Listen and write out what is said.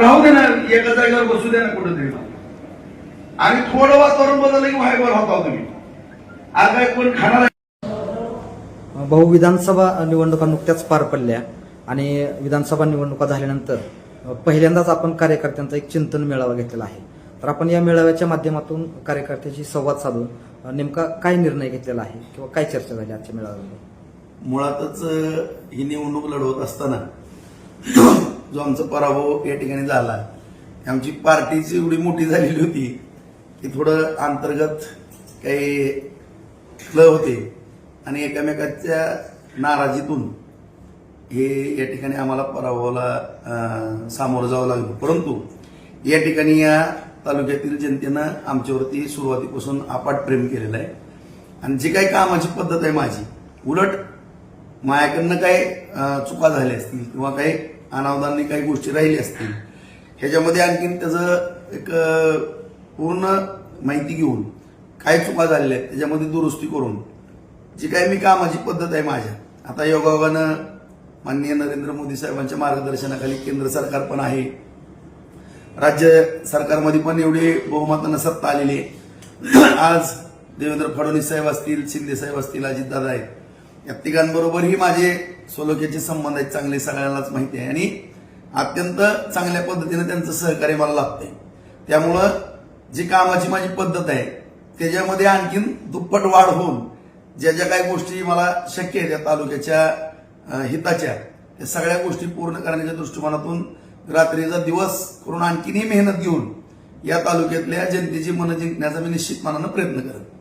राहू दे एका जागेवर बसू दे ना कुठेतरी. आणि थोडं वातावरण बदललं की व्हायवर होता हो तुम्ही. आज काय कोण खाणार भाऊ विधानसभा निवडणुका नुकत्याच पार पडल्या आणि विधानसभा निवडणुका झाल्यानंतर पहिल्यांदाच आपण कार्यकर्त्यांचा एक चिंतन मेळावा घेतलेला आहे. तर आपण या मेळाव्याच्या माध्यमातून कार्यकर्त्याशी संवाद साधून नेमका काय निर्णय घेतलेला आहे किंवा काय चर्चा झाली आजच्या मेळाव्यामध्ये? मुळातच ही निवडणूक लढवत असताना जो आमचा पराभव या ठिकाणी झाला आमची पार्टीची एवढी मोठी झालेली होती की थोडं अंतर्गत काही क्ल होते आणि एकामेकाच्या नाराजीतून हे या ठिकाणी आम्हाला पराभवाला सामोरं जावं लागलं. परंतु या ठिकाणी या तालुक्यातील जनतेनं आमच्यावरती सुरुवातीपासून अपाट प्रेम केलेलं आहे. आणि जी काही कामाची पद्धत आहे माझी उलट माझ्याकडनं काही चुका झाल्या असतील किंवा काही अनावधानी काही गोष्टी राहिल्या असतील ह्याच्यामध्ये आणखीन त्याचं एक पूर्ण माहिती घेऊन काय चुका झालेल्या आहेत त्याच्यामध्ये दुरुस्ती करून जी काही मी कामाची पद्धत आहे माझ्या आता योगायोगानं माननीय नरेंद्र मोदी साहेबांच्या मार्गदर्शनाखाली केंद्र सरकार पण आहे. राज्य सरकारमध्ये पण एवढी बहुमतानं सत्ता आलेली आहे. आज देवेंद्र फडणवीस साहेब असतील शिंदे साहेब असतील अजितदादा आहेत. या तिघांबरोबरही माझे सोलोक्याचे संबंध आहेत चांगले सगळ्यांनाच माहिती आहे. आणि अत्यंत चांगल्या पद्धतीने त्यांचं सहकार्य मला लाभतंय त्यामुळं जी कामाची माझी पद्धत आहे त्याच्यामध्ये आणखीन दुप्पट वाढ होऊन ज्या ज्या काही गोष्टी मला शक्य आहेत या तालुक्याच्या हिताच्या त्या सगळ्या गोष्टी पूर्ण करण्याच्या दृष्टिकोनातून रात्रीचा दिवस करून आणखीनही मेहनत घेऊन या तालुक्यातल्या जनतेची मनं जिंकण्याचा मी निश्चित मनानं प्रयत्न करत